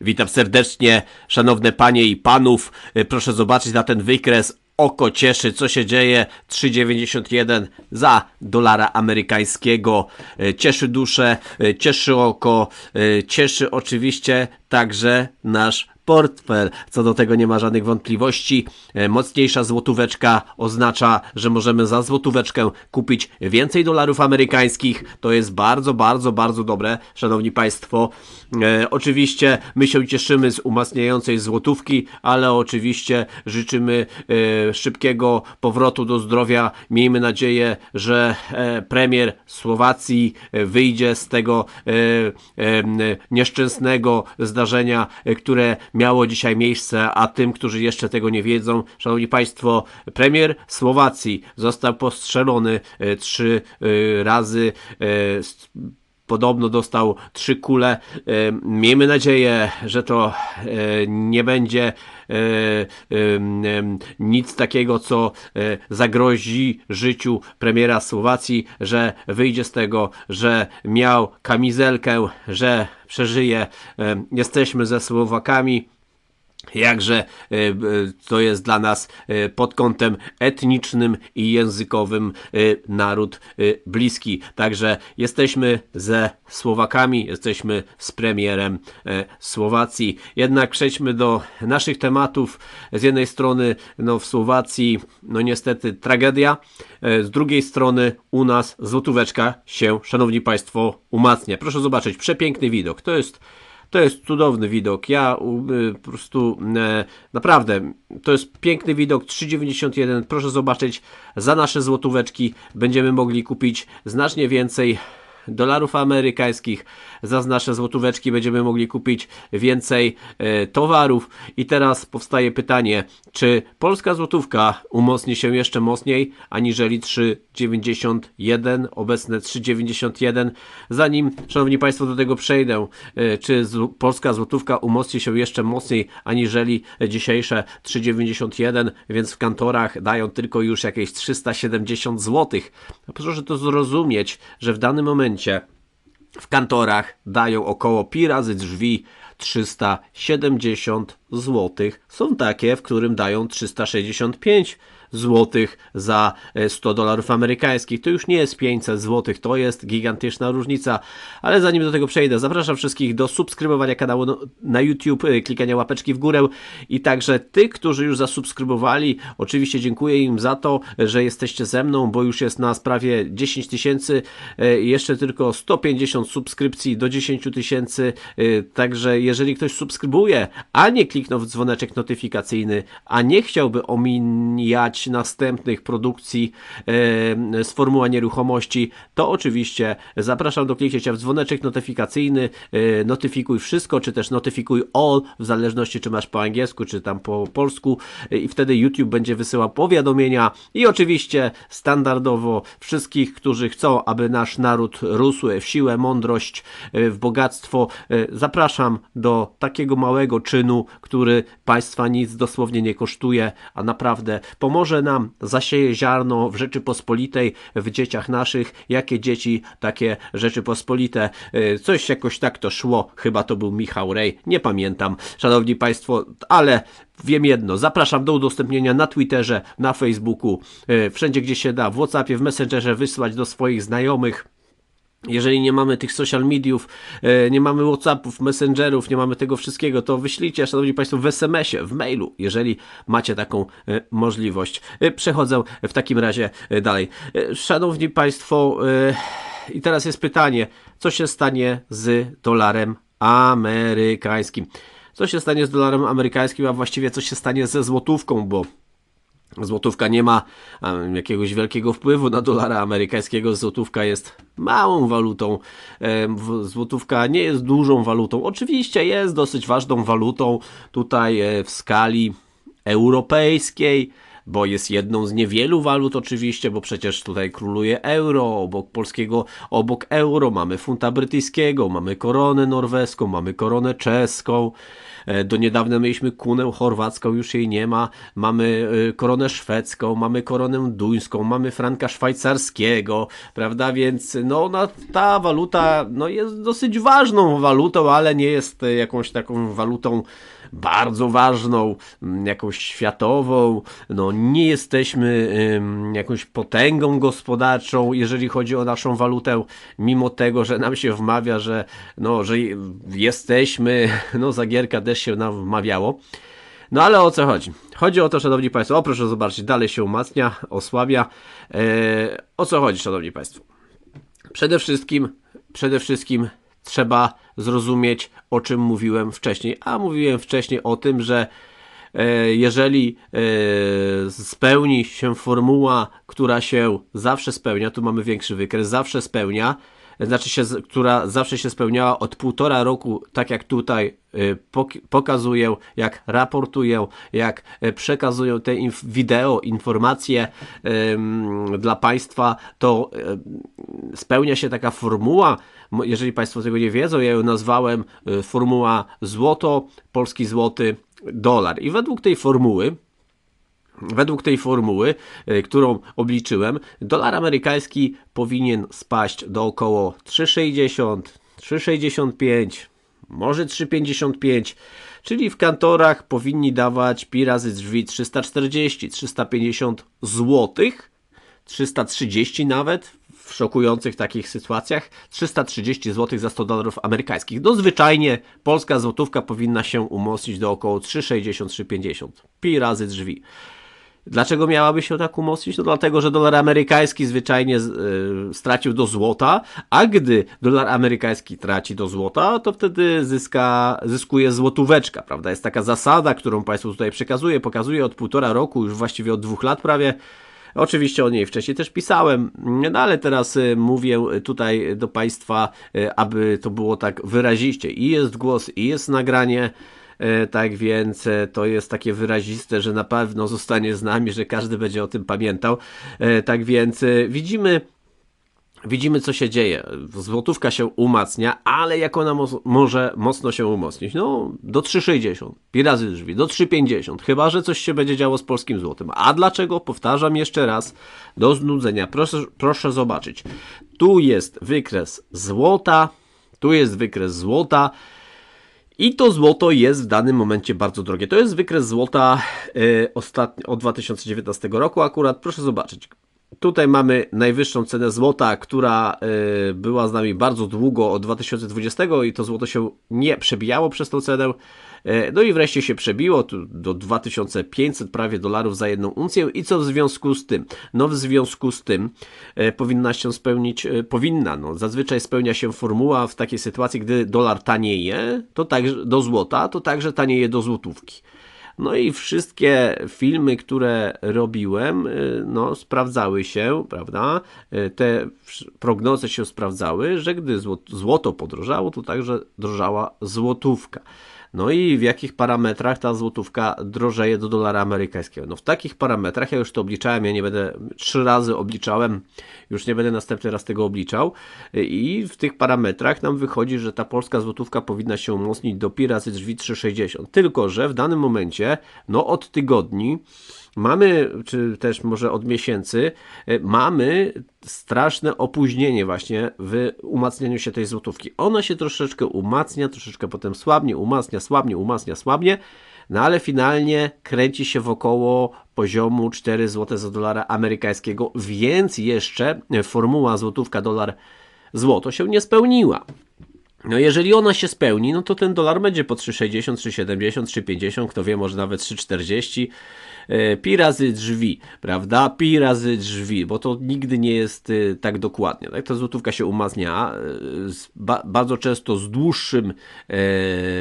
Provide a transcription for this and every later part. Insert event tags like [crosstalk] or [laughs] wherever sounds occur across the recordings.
Witam serdecznie, szanowne panie i panów. Y, Proszę zobaczyć na ten wykres. Oko cieszy, co się dzieje. 3,91 za dolara amerykańskiego. Y, Cieszy duszę, y, cieszy oko, cieszy oczywiście także nasz Co do tego nie ma żadnych wątpliwości. E, Mocniejsza złotóweczka oznacza, że możemy za złotóweczkę kupić więcej dolarów amerykańskich. To jest bardzo, bardzo, bardzo dobre, szanowni państwo. E, oczywiście my się cieszymy z umacniającej złotówki, ale oczywiście życzymy e, szybkiego powrotu do zdrowia. Miejmy nadzieję, że premier Słowacji wyjdzie z tego nieszczęsnego zdarzenia, które miało dzisiaj miejsce, a tym, którzy jeszcze tego nie wiedzą, szanowni państwo, premier Słowacji został postrzelony e, trzy e, razy. e, Podobno dostał trzy kule. Miejmy nadzieję, że to nie będzie nic takiego, co e, zagrozi życiu premiera Słowacji, że wyjdzie z tego, że miał kamizelkę, że przeżyje. E, Jesteśmy ze Słowakami. Jakże e, to jest dla nas e, pod kątem etnicznym i językowym e, naród bliski. Także jesteśmy ze Słowakami, jesteśmy z premierem Słowacji. Jednak przejdźmy do naszych tematów. Z jednej strony no, w Słowacji no niestety tragedia, z drugiej strony u nas złotóweczka się, szanowni państwo, umacnia. Proszę zobaczyć, przepiękny widok. To jest to jest cudowny widok. Ja y, po prostu e, naprawdę to jest piękny widok. 3,91. Proszę zobaczyć, za nasze złotóweczki będziemy mogli kupić znacznie więcej dolarów amerykańskich. Za nasze złotóweczki będziemy mogli kupić więcej e, towarów. I teraz powstaje pytanie, czy polska złotówka umocni się jeszcze mocniej aniżeli 3,91, obecne 3,91. Zanim, szanowni państwo, do tego przejdę, e, czy polska złotówka umocni się jeszcze mocniej aniżeli dzisiejsze 3,91, więc w kantorach dają tylko już jakieś 370 zł. Proszę to zrozumieć, że w danym momencie w kantorach dają około pi razy drzwi 370 zł. Są takie, w którym dają 365 zł za e, 100 dolarów amerykańskich. To już nie jest 500 zł, to jest gigantyczna różnica. Ale zanim do tego przejdę, zapraszam wszystkich do subskrybowania kanału no- na YouTube, e, klikania łapeczki w górę i także tych, którzy już zasubskrybowali. Oczywiście dziękuję im za to, że jesteście ze mną, bo już jest nas prawie 10 tysięcy, e, jeszcze tylko 150 subskrypcji do 10 tysięcy. e, Także jeżeli ktoś subskrybuje, a nie kliknął w dzwoneczek notyfikacyjny, a nie chciałby omijać następnych produkcji e, z formuła nieruchomości, to oczywiście zapraszam do kliknięcia w dzwoneczek notyfikacyjny, e, notyfikuj wszystko, czy też notyfikuj all, w zależności czy masz po angielsku, czy tam po polsku. E, i wtedy YouTube będzie wysyłał powiadomienia. I oczywiście standardowo wszystkich, którzy chcą, aby nasz naród rósł w siłę, mądrość, e, w bogactwo, e, zapraszam do takiego małego czynu, który państwa nic dosłownie nie kosztuje, a naprawdę pomoże nam, zasieje ziarno w Rzeczypospolitej, w dzieciach naszych. Jakie dzieci, takie Rzeczypospolite. E, Coś jakoś tak to szło. Chyba to był Michał Rej. Nie pamiętam, szanowni państwo, ale wiem jedno. Zapraszam do udostępnienia na Twitterze, na Facebooku, e, wszędzie gdzie się da, w Whatsappie, w Messengerze wysłać do swoich znajomych. Jeżeli nie mamy tych social mediów, e, nie mamy Whatsappów, Messengerów, nie mamy tego wszystkiego, to wyślijcie, szanowni państwo, w SMS-ie, w mailu, jeżeli macie taką e, możliwość. E, Przechodzę w takim razie dalej. Szanowni państwo, i teraz jest pytanie, co się stanie z dolarem amerykańskim? Co się stanie z dolarem amerykańskim, a właściwie co się stanie ze złotówką, bo Złotówka nie ma jakiegoś wielkiego wpływu na dolara amerykańskiego. Złotówka jest małą walutą. Złotówka nie jest dużą walutą. Oczywiście jest dosyć ważną walutą tutaj e, w skali europejskiej. bo jest jedną z niewielu walut oczywiście, bo przecież tutaj króluje euro, obok polskiego, obok euro mamy funta brytyjskiego, mamy koronę norweską, mamy koronę czeską, do niedawna mieliśmy kunę chorwacką, już jej nie ma, mamy e, koronę szwedzką, mamy koronę duńską, mamy franka szwajcarskiego, prawda, więc no, ta waluta no, jest dosyć ważną walutą, ale nie jest jakąś taką walutą bardzo ważną, mm, jakąś światową, no nie jesteśmy jakąś potęgą gospodarczą, jeżeli chodzi o naszą walutę, mimo tego, że nam się wmawia, że, no, że jesteśmy, [laughs] no Zagierka też się nam wmawiało. No ale o co chodzi? Chodzi o to, szanowni państwo, o proszę zobaczyć, dalej się umacnia, osłabia. E, o co chodzi, szanowni państwo? Przede wszystkim, przede wszystkim trzeba zrozumieć, o czym mówiłem wcześniej. A mówiłem wcześniej o tym, że e, jeżeli e, spełni się formuła, która się zawsze spełnia, tu mamy większy wykres, zawsze spełnia, znaczy się, która zawsze się spełniała od półtora roku, tak jak tutaj y, pokazuję, jak raportuję, jak y, przekazują te inf wideo, informacje dla Państwa, to y, spełnia się taka formuła, jeżeli Państwo tego nie wiedzą, ja ją nazwałem formuła złoto, polski złoty, dolar. I według tej formuły Według tej formuły, e, którą obliczyłem, dolar amerykański powinien spaść do około 3,60, 3,65, może 3,55, czyli w kantorach powinni dawać pi razy drzwi 340, 350 złotych, 330 nawet w szokujących takich sytuacjach 330 zł za 100 dolarów amerykańskich. No zwyczajnie polska złotówka powinna się umocnić do około 3,60-3,50 pi razy drzwi. Dlaczego miałaby się tak umocnić? No dlatego, że dolar amerykański zwyczajnie y, stracił do złota, a gdy dolar amerykański traci do złota, to wtedy zyska, zyskuje złotóweczka, prawda? Jest taka zasada, którą Państwu tutaj przekazuję, pokazuję od półtora roku, już właściwie od dwóch lat prawie. Oczywiście o niej wcześniej też pisałem, no ale teraz y, mówię tutaj do Państwa, y, aby to było tak wyraziście. I jest głos, i jest nagranie. E, tak więc e, to jest takie wyraziste, że na pewno zostanie z nami, że każdy będzie o tym pamiętał. E, tak więc widzimy Widzimy, co się dzieje. Złotówka się umacnia, ale jak ona mo może mocno się umocnić? No, do 3,60. Pi razy drzwi, do 3,50. Chyba, że coś się będzie działo z polskim złotem. A dlaczego? Powtarzam jeszcze raz, do znudzenia. Proszę, proszę zobaczyć. Tu jest wykres złota, tu jest wykres złota. I to złoto jest w danym momencie bardzo drogie. To jest wykres złota y, ostatni, od 2019 roku akurat. Proszę zobaczyć. Tutaj mamy najwyższą cenę złota, która y, była z nami bardzo długo od 2020 i to złoto się nie przebijało przez tą cenę. Y, no i wreszcie się przebiło do 2500 prawie dolarów za jedną uncję i co w związku z tym? No w związku z tym y, powinna się spełnić, powinna, no zazwyczaj spełnia się formuła w takiej sytuacji, gdy dolar tanieje, to także do złota, to także tanieje do złotówki. No i wszystkie filmy, które robiłem, no, sprawdzały się, prawda? Te prognozy się sprawdzały, że gdy złoto podrożało, to także drożała złotówka. No i w jakich parametrach ta złotówka drożeje do dolara amerykańskiego? No w takich parametrach, ja już to obliczałem, ja nie będę, trzy razy obliczałem, już nie będę następny raz tego obliczał i w tych parametrach nam wychodzi, że ta polska złotówka powinna się umocnić do pi razy drzwi 3,60. Tylko, że w danym momencie, no od tygodni, mamy, czy też może od miesięcy, e, mamy straszne opóźnienie właśnie w umacnianiu się tej złotówki. Ona się troszeczkę umacnia, troszeczkę potem słabnie, umacnia, słabnie, umacnia, słabnie, no ale finalnie kręci się wokoło poziomu 4 zł za dolara amerykańskiego, więc jeszcze formuła złotówka dolar złoto się nie spełniła. No jeżeli ona się spełni, no to ten dolar będzie po 3,60, 3,70, 3,50, kto wie, może nawet 3,40. E, pi razy drzwi, prawda? Pi razy drzwi, bo to nigdy nie jest e, tak dokładnie. Tak? Ta złotówka się umaznia e, bardzo często z dłuższym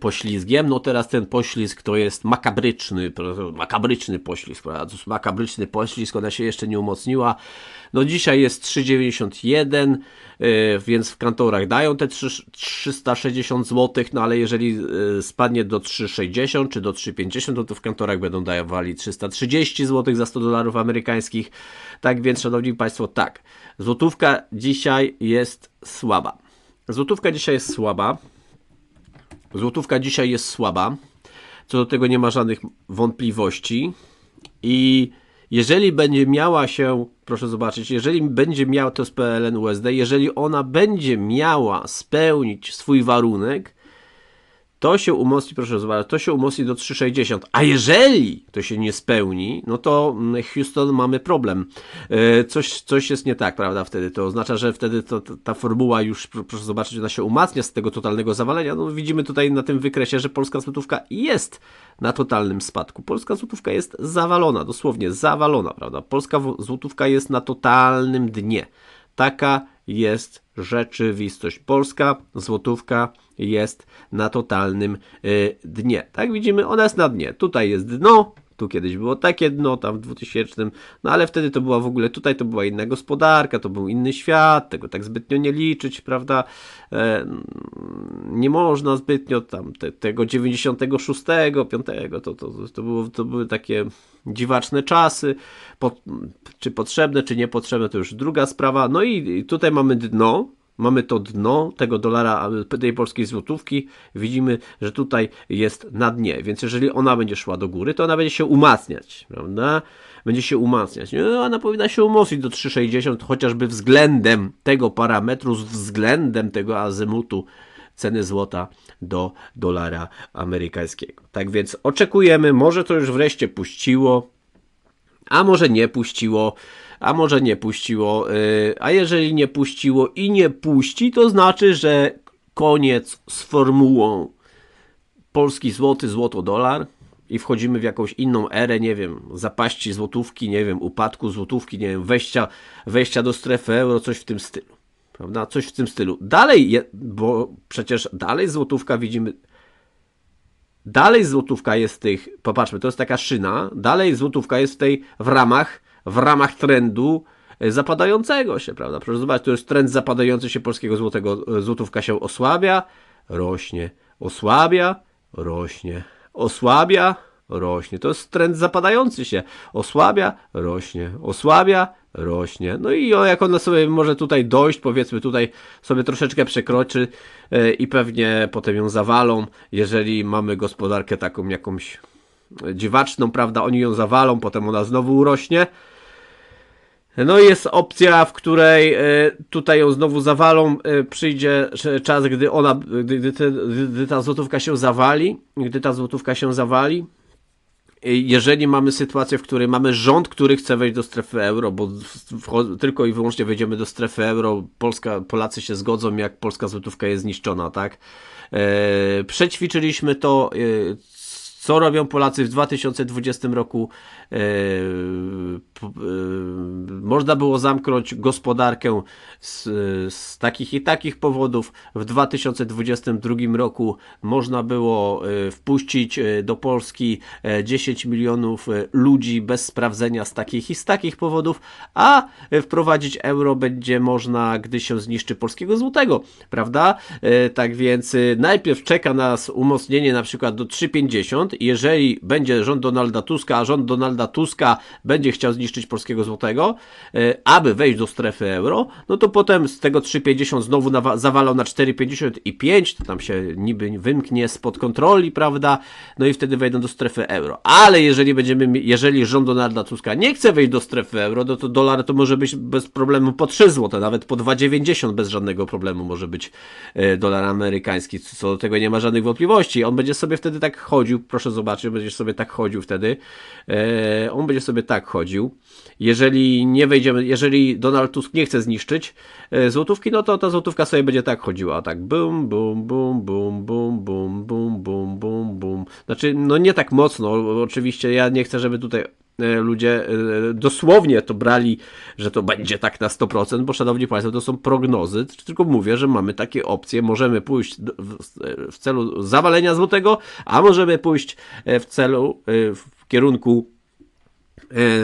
poślizgiem. No teraz ten poślizg to jest makabryczny, makabryczny poślizg, prawda? Makabryczny poślizg, ona się jeszcze nie umocniła. No dzisiaj jest 3,91, więc w kantorach dają te 3 360 zł, no ale jeżeli e, spadnie do 360 czy do 350, no to w kantorach będą dawali 330 zł za 100 dolarów amerykańskich. Tak więc, szanowni państwo, tak, złotówka dzisiaj jest słaba. Złotówka dzisiaj jest słaba. Złotówka dzisiaj jest słaba. Co do tego nie ma żadnych wątpliwości. I jeżeli będzie miała się, proszę zobaczyć, jeżeli będzie miała to z PLN USD, jeżeli ona będzie miała spełnić swój warunek, to się umocni, proszę zobaczyć, to się umocni do 3,60. A jeżeli to się nie spełni, no to mm, Houston mamy problem. E, coś, coś jest nie tak, prawda, wtedy. To oznacza, że wtedy to, ta formuła już, proszę zobaczyć, ona się umacnia z tego totalnego zawalenia. No widzimy tutaj na tym wykresie, że polska złotówka jest na totalnym spadku. Polska złotówka jest zawalona, dosłownie zawalona, prawda. Polska złotówka jest na totalnym dnie. Taka jest rzeczywistość. Polska złotówka jest na totalnym y, dnie. Tak widzimy, ona jest na dnie. Tutaj jest dno, tu kiedyś było takie dno, tam w 2000, no ale wtedy to była w ogóle, tutaj to była inna gospodarka, to był inny świat, tego tak zbytnio nie liczyć, prawda? E, nie można zbytnio tam te, tego 96, 5, to, to, to, było, to były takie dziwaczne czasy, po, czy potrzebne, czy niepotrzebne, to już druga sprawa. No i, i tutaj mamy dno, mamy to dno tego dolara, tej polskiej złotówki, widzimy, że tutaj jest na dnie, więc jeżeli ona będzie szła do góry, to ona będzie się umacniać, prawda? Będzie się umacniać. No, ona powinna się umocnić do 3,60, chociażby względem tego parametru, względem tego azymutu ceny złota do dolara amerykańskiego. Tak więc oczekujemy, może to już wreszcie puściło, a może nie puściło a może nie puściło. Y, a jeżeli nie puściło i nie puści, to znaczy, że koniec z formułą polski złoty, złoto dolar i wchodzimy w jakąś inną erę, nie wiem, zapaści złotówki, nie wiem, upadku złotówki, nie wiem, wejścia, wejścia do strefy euro, coś w tym stylu. Prawda? Coś w tym stylu. Dalej, je, bo przecież dalej złotówka widzimy dalej złotówka jest tych, popatrzmy, to jest taka szyna, dalej złotówka jest w tej, w ramach w ramach trendu e, zapadającego się, prawda? Proszę zobaczyć, to jest trend zapadający się polskiego złotego. E, złotówka się osłabia, rośnie, osłabia, rośnie, osłabia, rośnie. To jest trend zapadający się. Osłabia, rośnie, osłabia, rośnie. No i jak ona sobie może tutaj dojść, powiedzmy tutaj sobie troszeczkę przekroczy e, i pewnie potem ją zawalą, jeżeli mamy gospodarkę taką jakąś dziwaczną, prawda? Oni ją zawalą, potem ona znowu urośnie. No i jest opcja, w której e, tutaj ją znowu zawalą, e, przyjdzie czas, gdy ona, gdy, te, gdy ta złotówka się zawali, gdy ta złotówka się zawali, jeżeli mamy sytuację, w której mamy rząd, który chce wejść do strefy euro, bo tylko i wyłącznie wejdziemy do strefy euro, Polska, Polacy się zgodzą, jak polska złotówka jest zniszczona, tak? E, przećwiczyliśmy to, e, co robią Polacy w 2020 roku? E, e, można było zamknąć gospodarkę z, z, takich i takich powodów. W 2022 roku można było e, wpuścić do Polski 10 milionów ludzi bez sprawdzenia z takich i z takich powodów, a wprowadzić euro będzie można, gdy się zniszczy polskiego złotego, prawda? Tak więc najpierw czeka nas umocnienie na przykład do 3,50 jeżeli będzie rząd Donalda Tuska, a rząd Donalda Tuska będzie chciał zniszczyć polskiego złotego, e, aby wejść do strefy euro, no to potem z tego 3,50 znowu zawalał na 4,50 i 5, to tam się niby wymknie spod kontroli, prawda? No i wtedy wejdą do strefy euro. Ale jeżeli będziemy, jeżeli rząd Donalda Tuska nie chce wejść do strefy euro, no to dolar to może być bez problemu po 3 zł, nawet po 2,90 bez żadnego problemu może być e, dolar amerykański. Co do tego nie ma żadnych wątpliwości. On będzie sobie wtedy tak chodził, proszę zobaczyć, zobaczy, będziesz sobie tak chodził wtedy. E, on będzie sobie tak chodził. Jeżeli nie wejdziemy, jeżeli Donald Tusk nie chce zniszczyć e, złotówki, no to ta złotówka sobie będzie tak chodziła. Tak bum, bum, bum, bum, bum, bum, bum, bum, bum, bum. Znaczy, no nie tak mocno. Oczywiście ja nie chcę, żeby tutaj E, ludzie e, dosłownie to brali, że to będzie tak na 100%, bo szanowni Państwo, to są prognozy, tylko mówię, że mamy takie opcje, możemy pójść w celu zawalenia złotego, a możemy pójść e, w celu, w kierunku e,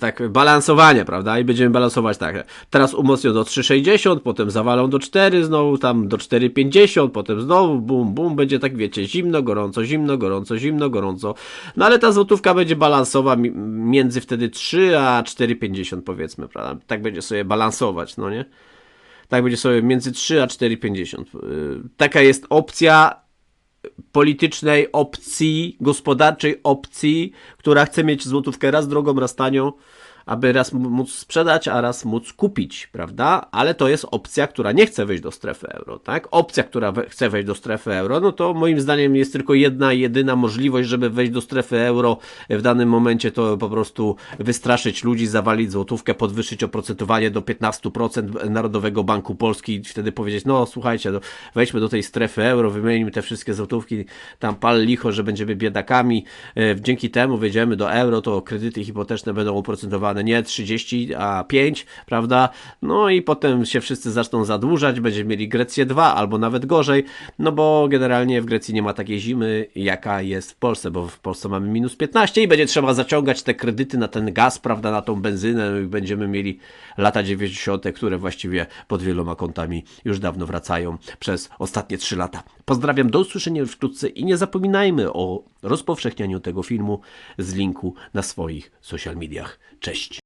tak balansowanie, prawda? I będziemy balansować tak. Teraz umocnią do 3,60, potem zawalą do 4, znowu tam do 4,50, potem znowu bum, bum, będzie tak wiecie, zimno, gorąco, zimno, gorąco, zimno, gorąco. No ale ta złotówka będzie balansowa mi- między wtedy 3 a 4,50 powiedzmy, prawda? Tak będzie sobie balansować, no nie? Tak będzie sobie między 3 a 4,50. Yy, Taka jest opcja politycznej opcji, gospodarczej opcji, która chce mieć złotówkę raz drogą, raz tanią, aby raz móc sprzedać, a raz móc kupić, prawda? Ale to jest opcja, która nie chce wejść do strefy euro, tak? Opcja, która we- chce wejść do strefy euro, no to moim zdaniem jest tylko jedna, jedyna możliwość, żeby wejść do strefy euro w danym momencie to po prostu wystraszyć ludzi, zawalić złotówkę, podwyższyć oprocentowanie do 15% Narodowego Banku Polski i wtedy powiedzieć, no słuchajcie, no, wejdźmy do tej strefy euro, wymienimy te wszystkie złotówki, tam pal licho, że będziemy biedakami, e, dzięki temu wejdziemy do euro, to kredyty hipoteczne będą oprocentowane nie 30, a 5, prawda? No i potem się wszyscy zaczną zadłużać, będziemy mieli Grecję 2 albo nawet gorzej, no bo generalnie w Grecji nie ma takiej zimy, jaka jest w Polsce, bo w Polsce mamy minus 15 i będzie trzeba zaciągać te kredyty na ten gaz, prawda, na tą benzynę i będziemy mieli lata 90., które właściwie pod wieloma kątami już dawno wracają przez ostatnie 3 lata. Pozdrawiam, do usłyszenia wkrótce i nie zapominajmy o rozpowszechnianiu tego filmu z linku na swoich social mediach. Cześć! дождь